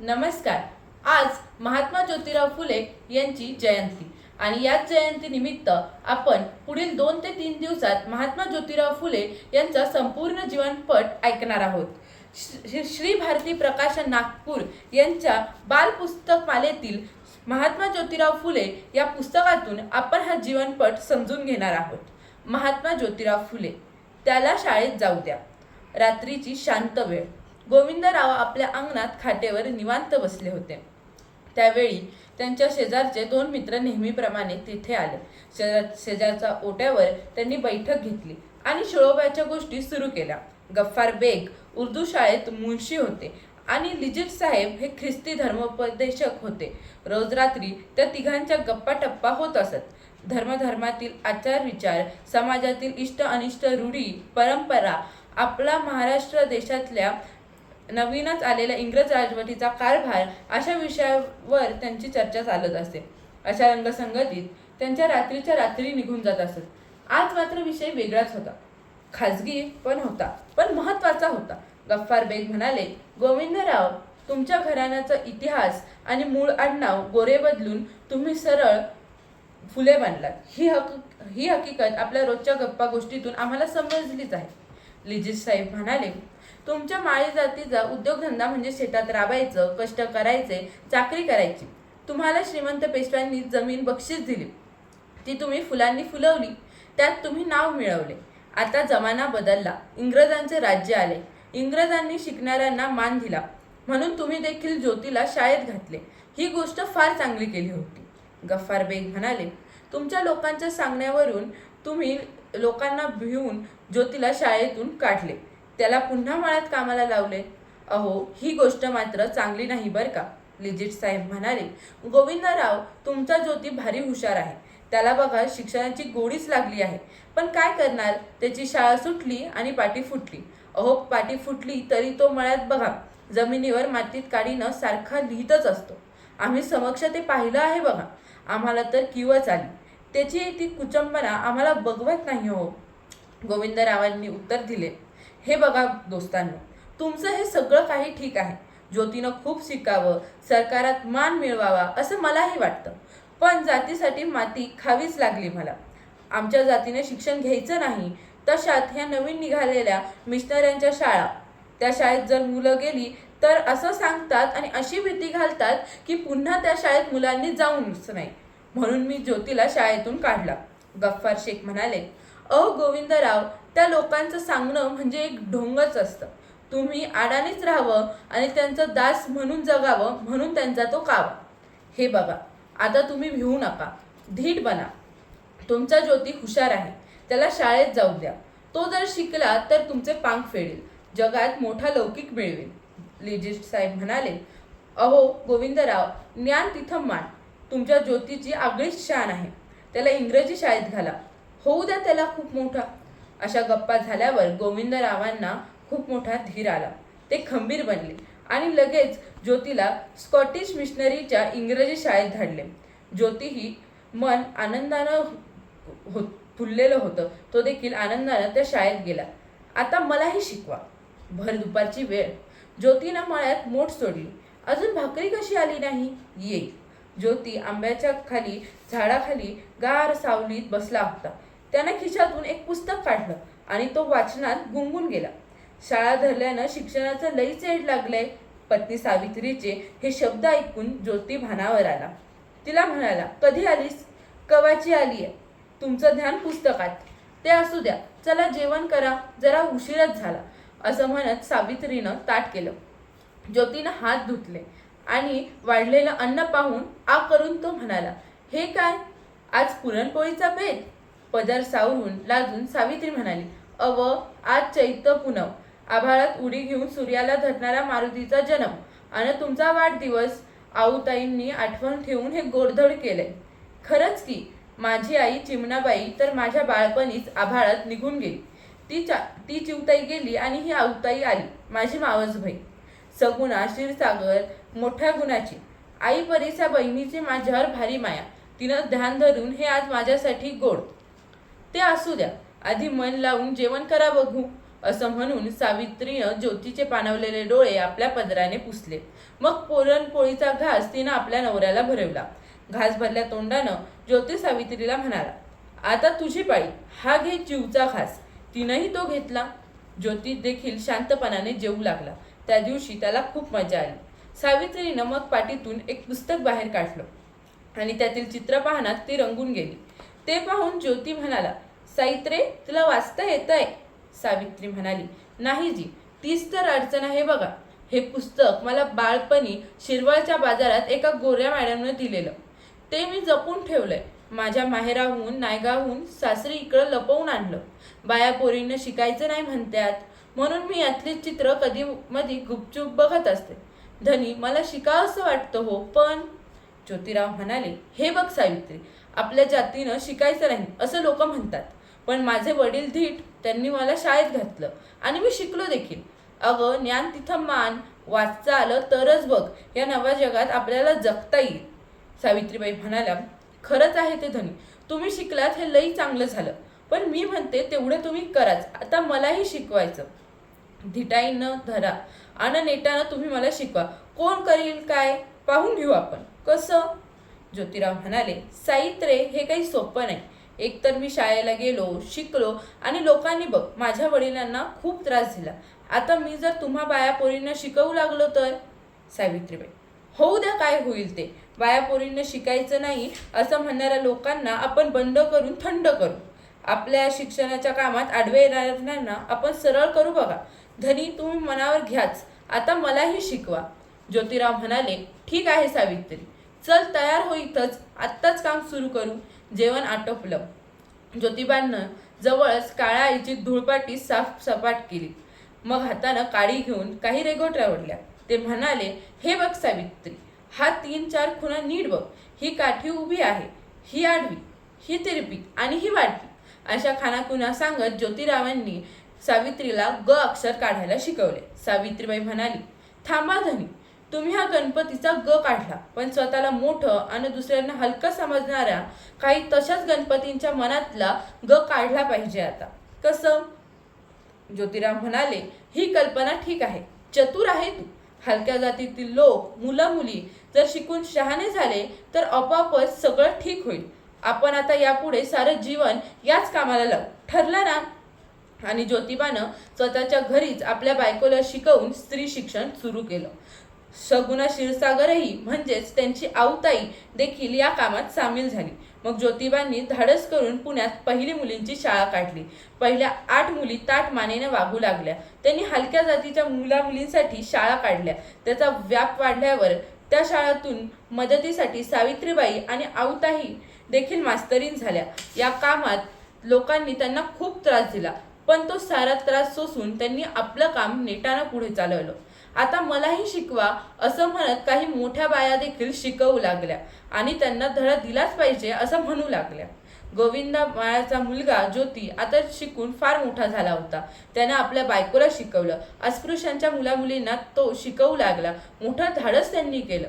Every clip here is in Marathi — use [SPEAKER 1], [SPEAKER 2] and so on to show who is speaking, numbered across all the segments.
[SPEAKER 1] नमस्कार. आज महात्मा ज्योतिराव फुले यांची जयंती आणि याच जयंती निमित्त आपण पुढील दोन ते तीन दिवसात महात्मा ज्योतिराव फुले यांचा संपूर्ण जीवनपट ऐकणार आहोत. श्री श्री भारती प्रकाशन नागपूर यांच्या बालपुस्तक मालेतील महात्मा ज्योतिराव फुले या पुस्तकातून आपण हा जीवनपट समजून घेणार आहोत. महात्मा ज्योतिराव फुले त्याला शाळेत जाऊ द्या. रात्रीची शांत वेळ. गोविंदराव आपल्या अंगणात खाटेवर निवांत बसले होते. त्यावेळी त्यांच्या शेजारचे दोन मित्र नेहमीप्रमाणे तिथे आले. शेजार शेजारच्या ओट्यावर त्यांनी बैठक घेतली आणि शिळोबाच्या गोष्टी सुरू केल्या. गफ्फार बेग उर्दू शाळेत मुंशी होते आणि लिजित साहेब हे ख्रिस्ती धर्मोपदेशक होते. रोज रात्री त्या तिघांच्या गप्पा टप्पा होत असत. धर्मधर्मातील आचार विचार समाजातील इष्ट अनिष्ट रूढी परंपरा आपला महाराष्ट्र देशातल्या नवीनच आलेल्या इंग्रज राजवटीचा कारभार अशा विषयावर त्यांची चर्चा चालत असते. अशा रंगसंगतीत त्यांच्या रात्रीच्या रात्री निघून जात असत. आज मात्र विषय वेगळाच होता. खाजगी पण होता पण महत्त्वाचा होता. गफ्फार बेग म्हणाले गोविंदराव तुमच्या घराण्याचा इतिहास आणि मूळ आडनाव गोरे बदलून तुम्ही सरळ फुले बांधलात. ही हक ही हकीकत आपल्या रोजच्या गप्पा गोष्टीतून आम्हाला समजलीच आहे. लिजित साहेब म्हणाले तुमच्या माळी जातीचा उद्योगधंदा म्हणजे शेतात राबायचं कष्ट करायचे चाकरी करायची. तुम्हाला श्रीमंत पेशव्यांनी जमीन बक्षीस दिली. ती तुम्ही फुलांनी फुलवली. त्यात तुम्ही नाव मिळवले. आता जमाना बदलला. इंग्रजांचे राज्य आले. इंग्रजांनी शिकणाऱ्यांना मान दिला. म्हणून तुम्ही देखील ज्योतीला शाळेत घातले. ही गोष्ट फार चांगली केली होती. गफ्फार बेग म्हणाले तुमच्या लोकांच्या सांगण्यावरून तुम्ही लोकांना भिवून ज्योतीला शाळेतून काढले. त्याला पुन्हा मळ्यात कामाला लावले. अहो ही गोष्ट मात्र चांगली नाही बरं का? लिजिट साहेब म्हणाले गोविंदराव तुमचा ज्योती भारी हुशार आहे. त्याला बघा शिक्षणाची गोडीच लागली आहे. पण काय करणार? त्याची शाळा सुटली आणि पाठी फुटली. अहो पाठी फुटली तरी तो मळ्यात बघा जमिनीवर मातीत काडीनं सारखा लिहितच असतो. आम्ही समक्ष ते पाहिलं आहे बघा. आम्हाला तर किवच आली. त्याची ती कुचंबना आम्हाला बघवत नाही हो. गोविंदरावांनी उत्तर दिले. हे बघा दोस्तांनो तुमचं हे सगळं काही ठीक आहे. ज्योतीनं खूप शिकावं सरकारात मान मिळवावा असं मलाही वाटतं. पण जातीसाठी माती खावीच लागली मला. आमच्या जातीने शिक्षण घ्यायचं नाही तशात ह्या नवीन निघालेल्या मिशनऱ्यांच्या शाळा त्या शाळेत जर मुलं गेली तर असं सांगतात आणि अशी भीती घालतात की पुन्हा त्या शाळेत मुलांनी जाऊनच नाही. म्हणून मी ज्योतीला शाळेतून काढला. गफ्फार शेख म्हणाले अहो गोविंदराव त्या लोकांचं सांगणं म्हणजे एक ढोंगच असतं. तुम्ही आडानीच राहावं आणि त्यांचं दास म्हणून जगावं म्हणून त्यांचा तो कावा. हे बघा आता तुम्ही भिवू नका. धीट बना. तुमचा ज्योती हुशार आहे. त्याला शाळेत जाऊ द्या. तो जर शिकला तर तुमचे पांग फेडेल. जगात मोठा लौकिक मिळवेल. लिजिट साहेब म्हणाले अहो गोविंदराव ज्ञान तिथं मान. तुमच्या ज्योतीची आगळीच शान आहे. त्याला इंग्रजी शाळेत घाला. होऊ द्या त्याला खूप मोठा. अशा गप्पा झाल्यावर गोविंदरावांना खूप मोठा धीर आला. ते खंबीर बनले आणि लगेच ज्योतीला स्कॉटिश मिशनरीच्या इंग्रजी शाळेत धाडले. ज्योती ही मन आनंदानं हो फुललेलं होतं. तो देखील आनंदानं त्या शाळेत गेला. आता मलाही शिकवा. भर दुपारची वेळ. ज्योतीनं मळ्यात मोठ सोडली. अजून भाकरी कशी आली नाही? येईल. ज्योती आंब्याच्या खाली झाडाखाली गार सावलीत बसला होता. त्यानं खिशातून एक पुस्तक काढलं आणि तो वाचनात गुंगून गेला. शाळा धरल्यानं शिक्षणाचं लई चेड लागलंय. पत्नी सावित्रीचे हे शब्द ऐकून ज्योती भानावर आला. तिला म्हणाला कधी आलीस? कवाची आली आहे? तुमचं ध्यान पुस्तकात. ते असू द्या. चला जेवण करा. जरा उशीरच झाला. असं म्हणत सावित्रीनं ताट केलं. ज्योतीनं हात धुतले आणि वाढलेलं अन्न पाहून आ करून तो म्हणाला हे काय? आज पुरणपोळीचा बेत? पदर सावरून लाजून सावित्री म्हणाली अव आज चैत्य पुनव आभाळात उडी घेऊन सूर्याला धरणारा मारुतीचा जन्म. आणि तुमचा वाढदिवस आऊताईंनी आठवण ठेवून हे गोडधड केले खरंच की माझी आई चिमणाबाई तर माझ्या बाळपणीच आभाळात निघून गेली. ती चा ती चिवताई गेली आणि ही आऊताई आली माझी मावस भाई सगुणा क्षीरसागर मोठ्या गुणाची. आई परीसा बहिणीची माझ्यावर भारी माया. तिनं ध्यान धरून हे आज माझ्यासाठी गोड. ते असू द्या. आधी मन लावून जेवण करा बघू. असं म्हणून सावित्रीनं ज्योतीचे पाणवलेले डोळे आपल्या पदराने पुसले. मग पुरणपोळीचा घास तिनं आपल्या नवऱ्याला भरवला. घास भरल्या तोंडानं ज्योती सावित्रीला म्हणाला आता तुझी पाळी हा घे जीवचा घास. तिनंही तो घेतला. ज्योती देखील शांतपणाने जेवू लागला. त्या दिवशी त्याला खूप मजा आली. सावित्रीनं मग पाटीतून एक पुस्तक बाहेर काढलं आणि त्यातील चित्र पाहण्यात ती रंगून गेली. ते पाहून ज्योती म्हणाला साईत्रे तुला वाचता येतंय? सावित्री म्हणाली नाही जी तीच तर अडचण आहे बघा. हे पुस्तक मला बाळपणी शिरवळच्या बाजारात एका गोऱ्या मॅडमने दिलेलं. ते मी जपून ठेवलंय. माझ्या माहेराहून नायगावहून सासरी इकडं लपवून आणलं. बाया पोरींना शिकायचं नाही म्हणतात म्हणून मी यातली चित्र कधी मधी गुपचूप बघत असते. धनी मला शिकावंसं वाटतं हो पण ज्योतिराव म्हणाले हे बघ सावित्री आपल्या जातीनं शिकायचं नाही असं लोक म्हणतात. पण माझे वडील धीट त्यांनी मला शाळेत घातलं. आणि मी शिकलो देखील. अगं ज्ञान तिथं मान वाचता आलं तरच बघ या नव्या जगात आपल्याला जगता येईल. सावित्रीबाई म्हणाल्या खरंच आहे ते धनी. तुम्ही शिकलात हे लई चांगलं झालं. पण मी म्हणते तेवढं तुम्ही कराच. आता मलाही शिकवायचं. धिटाईनं धरा. आणि नेटानं तुम्ही मला शिकवा. कोण करील काय? पाहून घेऊ आपण. कसं? ज्योतिराव म्हणाले साईत्रे हे काही सोपं नाही. एकतर मी शाळेला गेलो शिकलो आणि लोकांनी बघ माझ्या वडिलांना खूप त्रास दिला. आता मी जर तुम्हा बाया पोरींना शिकवू लागलो तर? सावित्रीबाई होऊ द्या काय होईल ते. बाया पोरींना शिकायचं नाही असं म्हणणाऱ्या लोकांना आपण बंद करून थंड करू. आपल्या शिक्षणाच्या कामात आडवे येणाऱ्यांना आपण सरळ करू बघा. धनी तुम्ही मनावर घ्याच. आता मलाही शिकवा. ज्योतिराव म्हणाले ठीक आहे सावित्री. चल तयार हो इथंच. आत्ताच काम सुरू करू. जेवण आटोपलं. ज्योतिबांनं जवळच काळ्या आईची धुळपाटी साफ सपाट केली. मग हातानं काडी घेऊन काही रेगोट्या ओढल्या ते म्हणाले हे बघ सावित्री हा तीन चार खुणा नीट बघ. ही काठी उभी आहे. ही आडवी ही तिरपी आणि ही वाटवी अशा खानाखुणा सांगत ज्योतिरावांनी सावित्रीला ग अक्षर काढायला शिकवले. सावित्रीबाई म्हणाली थांबा धनी तुम्ही हा गणपतीचा ग काढला. पण स्वतःला मोठं आणि दुसऱ्यांना हलकं समजणाऱ्या काही तशाच गणपतींच्या मनातला ग काढला पाहिजे आता. कसं? ज्योतिराम म्हणाले ही कल्पना ठीक आहे. चतुर आहे तू. हलक्या जातीतील लोक मुलं मुली जर शिकून शहाणे झाले तर आपोआपच सगळं ठीक होईल. आपण आता यापुढे सारं जीवन याच कामाला लावू. ठरलं ना? आणि ज्योतिबानं स्वतःच्या घरीच आपल्या बायकोला शिकवून स्त्री शिक्षण सुरू केलं. सगुणा क्षीरसागरही म्हणजेच त्यांची आऊताई देखील या कामात सामील झाली. मग ज्योतिबांनी धाडस करून पुण्यात पहिली मुलींची शाळा काढली. पहिल्या आठ मुली ताट मानेने वागू लागल्या. त्यांनी हलक्या जातीच्या मुला मुलींसाठी शाळा काढल्या. त्याचा व्याप वाढल्यावर त्या शाळातून मदतीसाठी सावित्रीबाई आणि आऊताई देखील मास्तरीन झाल्या. या कामात लोकांनी त्यांना खूप त्रास दिला. पण तो सारा त्रास सोसून त्यांनी आपलं काम नेटानं पुढे चालवलं. आता मलाही शिकवा असं म्हणत काही मोठ्या बाया देखील शिकवू लागल्या आणि त्यांना धडा दिलाच पाहिजे असं म्हणू लागल्या. गोविंदा मायाचा मुलगा ज्योती आता शिकून फार मोठा झाला होता. त्यानं आपल्या बायकोला शिकवलं. अस्पृश्यांच्या मुलामुलींना तो शिकवू लागला. मोठं धाडस त्यांनी केलं.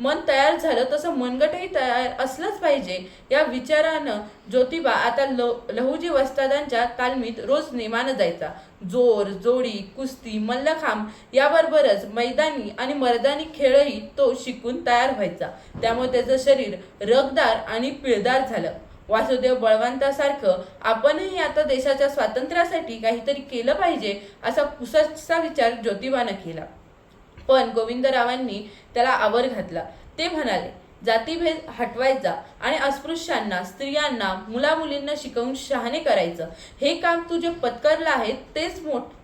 [SPEAKER 1] मन तयार झालं तसं मनगटही तयार असलंच पाहिजे. या विचारानं ज्योतिबा आता ल लहुजी वस्तादांच्या तालमीत रोज नेमानं जायचा. जोर जोडी कुस्ती मल्लखांब याबरोबरच मैदानी आणि मर्दानी खेळही तो शिकून तयार व्हायचा. त्यामुळे त्याचं शरीर रगदार आणि पिळदार झालं. वासुदेव बळवंतासारखं आपणही आता देशाच्या स्वातंत्र्यासाठी काहीतरी केलं पाहिजे असा पुसटचा विचार ज्योतिबानं केला. पण गोविंदरावांनी त्याला आवर घातला. ते म्हणाले जातीभेद हटवायचा आणि अस्पृश्यांना स्त्रियांना मुलामुलींना शिकवून शहाणे करायचं. हे काम तू जे पत्करलं आहे तेच मोठ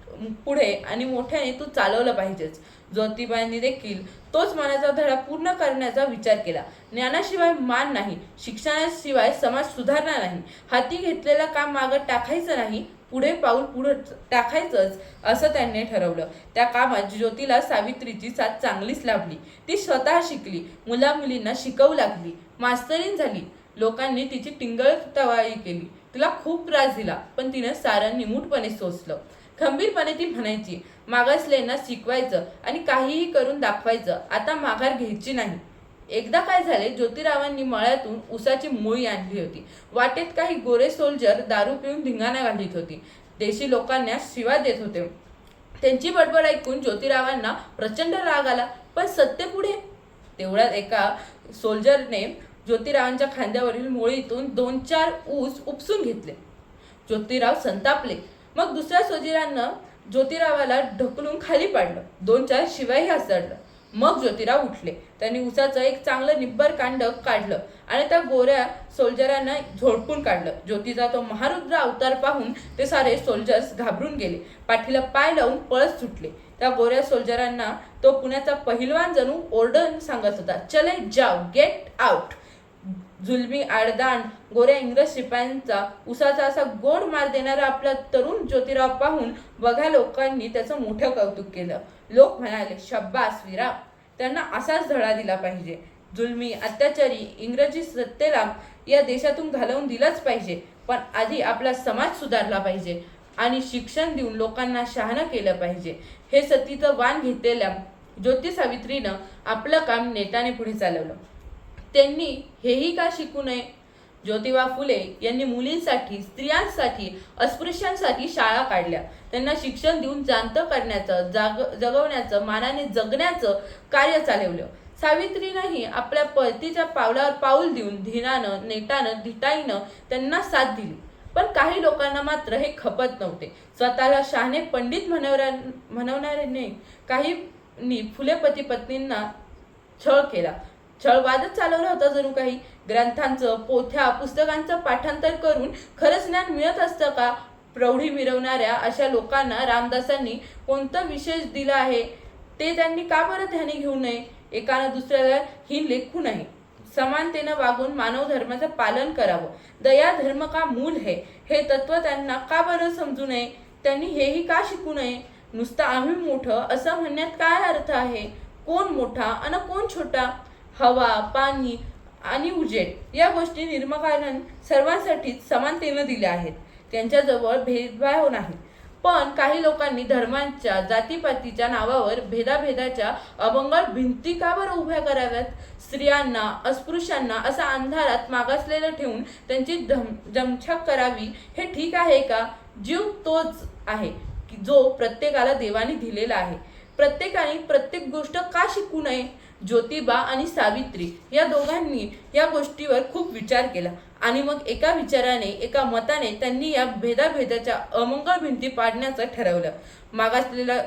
[SPEAKER 1] पुढे आणि मोठ्याने तू चालवलं पाहिजेच. ज्योतिबाईंनी देखील तोच मनाचा धडा पूर्ण करण्याचा विचार केला. ज्ञानाशिवाय मान नाही शिक्षणाशिवाय समाज सुधारणार नाही. हाती घेतलेलं काम मागं टाकायचं नाही पुढे पाऊल पुढे टाकायचंच असं त्यांनी ठरवलं. त्या कामात ज्योतीला सावित्रीची साथ चांगलीच लाभली. ती स्वतः शिकली मुला मुलींना शिकवू लागली मास्तरीन झाली. लोकांनी तिची टिंगळ तवाई केली. तिला खूप त्रास दिला पण तिनं सारं निमूटपणे सोसलं. खंबीरपणे ती म्हणायची मागासलेना शिकवायचं आणि काहीही करून दाखवायचं. आता माघार घ्यायची नाही. एकदा काय झाले ज्योतिरावांनी मळ्यातून उसाची मुळी आणली होती. वाटेत काही गोरे सोल्जर दारू पिऊन धिंगाणा घालीत होती. देशी लोकांना शिवा देत होते. त्यांची बडबड ऐकून ज्योतिरावांना प्रचंड राग आला. पण सत्य पुढे? तेवढ्यात एका सोल्जरने ज्योतिरावांच्या खांद्यावरील मुळीतून दोन चार ऊस उपसून घेतले. ज्योतिराव संतापले. मग दुसऱ्या सोजिरांना ज्योतिरावाला ढकलून खाली पाडलं. दोन चार शिवाही हासडलं मग ज्योतिराव उठले. त्यांनी उसाचं एक चांगलं निब्बर कांड काढलं आणि त्या गोऱ्या सोल्जरांना झोडपून काढलं. ज्योतीचा तो महारुद्र अवतार पाहून ते सारे सोल्जर्स घाबरून गेले. पाठीला पाय लावून पळत सुटले. त्या गोऱ्या सोल्जरांना तो पुण्याचा पहिलवान जणू ओरडून सांगत होता चले जाव गेट आउट जुलमी आडदांड गोऱ्या इंग्रज शिपायांचा उसाचा असा गोड मार देणारा आपला तरुण ज्योतिराव पाहून बघा लोकांनी त्याचं मोठं कौतुक केलं. लोक म्हणाले शब्बास वीरा त्यांना असाच धडा दिला पाहिजे. जुलमी अत्याचारी इंग्रजी सत्तेला या देशातून घालवून दिलाच पाहिजे पण आधी आपला समाज सुधारला पाहिजे आणि शिक्षण देऊन लोकांना शहाणं केलं पाहिजे. हे सतीचं वाण घेतलेल्या ज्योती सावित्रीनं आपलं काम नेटाने पुढे चालवलं. त्यांनी हेही का शिकू नये? ज्योतिबा फुले यांनी मुलींसाठी स्त्रियांसाठी अस्पृश्यांसाठी शाळा काढल्या. त्यांना शिक्षण देऊन जांत करण्याचं जाग जगवण्याचं मानाने जगण्याचं कार्य चालवलं. सावित्रीनंही आपल्या पतीच्या पावलावर पाऊल देऊन धीनानं नेटानं धिटाईनं त्यांना साथ दिली. पण काही लोकांना मात्र हे खपत नव्हते. स्वतःला शहाणे पंडित म्हणवऱ्या म्हणवणाऱ्याने काही फुले पती पत्नींना छळ केला. छळवादच चालवला होता जणू काही. ग्रंथांचं पोथ्या पुस्तकांचं पाठांतर करून खरंच ज्ञान मिळत असतं का? प्रौढी मिरवणाऱ्या अशा लोकांना रामदासांनी कोणतं विशेष दिलं आहे? ते त्यांनी का बरं ध्यानी घेऊ नये? एकानं दुसऱ्याला ही लेखू नये समानतेनं वागून मानव धर्माचं पालन करावं. दया धर्म का मूल है? हे तत्व त्यांना का बरं समजू नये? त्यांनी हेही का शिकू नये? नुसतं आम्ही मोठं असं म्हणण्यात काय अर्थ आहे? कोण मोठा आणि कोण छोटा? हवा पाणी आणि उजेड या गोष्टी निर्मकारण सर्वांसाठीच समानतेनं दिल्या आहेत. त्यांच्याजवळ भेदभाव नाही. पण काही लोकांनी धर्मांच्या जातीपातीच्या नावावर भेदाभेदाच्या अभंगळ भिंती का बरं उभ्या कराव्यात. स्त्रियांना अस्पृश्यांना असा अंधारात मागासलेलं ठेवून त्यांची धम जमछाक करावी हे ठीक आहे का? जीव तोच आहे की जो प्रत्येकाला देवाने दिलेला आहे. प्रत्येकाने प्रत्येक गोष्ट का शिकू नये? ज्योतिबा आणि सावित्री या दोघांनी या गोष्टीवर खूप विचार केला. आणि मग एका विचाराने एका मताने त्यांनी या भेदाभेदाच्या अमंगळ भिंती पाडण्याचं ठरवलं. मागासलेल्या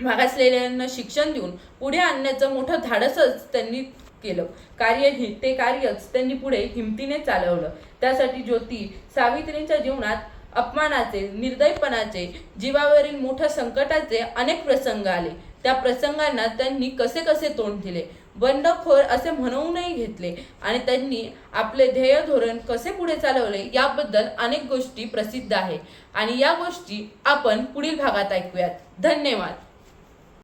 [SPEAKER 1] मागासलेल्यांना शिक्षण देऊन पुढे आणण्याचं मोठं धाडसच त्यांनी केलं. कार्य हि ते कार्यच त्यांनी पुढे हिमतीने चालवलं. त्यासाठी ज्योती सावित्रींच्या जीवनात अपमानाचे निर्दयपणाचे जीवावरील मोठ्या संकटाचे अनेक प्रसंग आले. त्या प्रसंगांना त्यांनी कसे कसे तोंड दिले? बंडखोर असे म्हणवूनही घेतले. आणि त्यांनी आपले ध्येय धोरण कसे पुढे चालवले याबद्दल अनेक गोष्टी प्रसिद्ध आहे. आणि या गोष्टी आपण पुढील भागात ऐकूयात. धन्यवाद.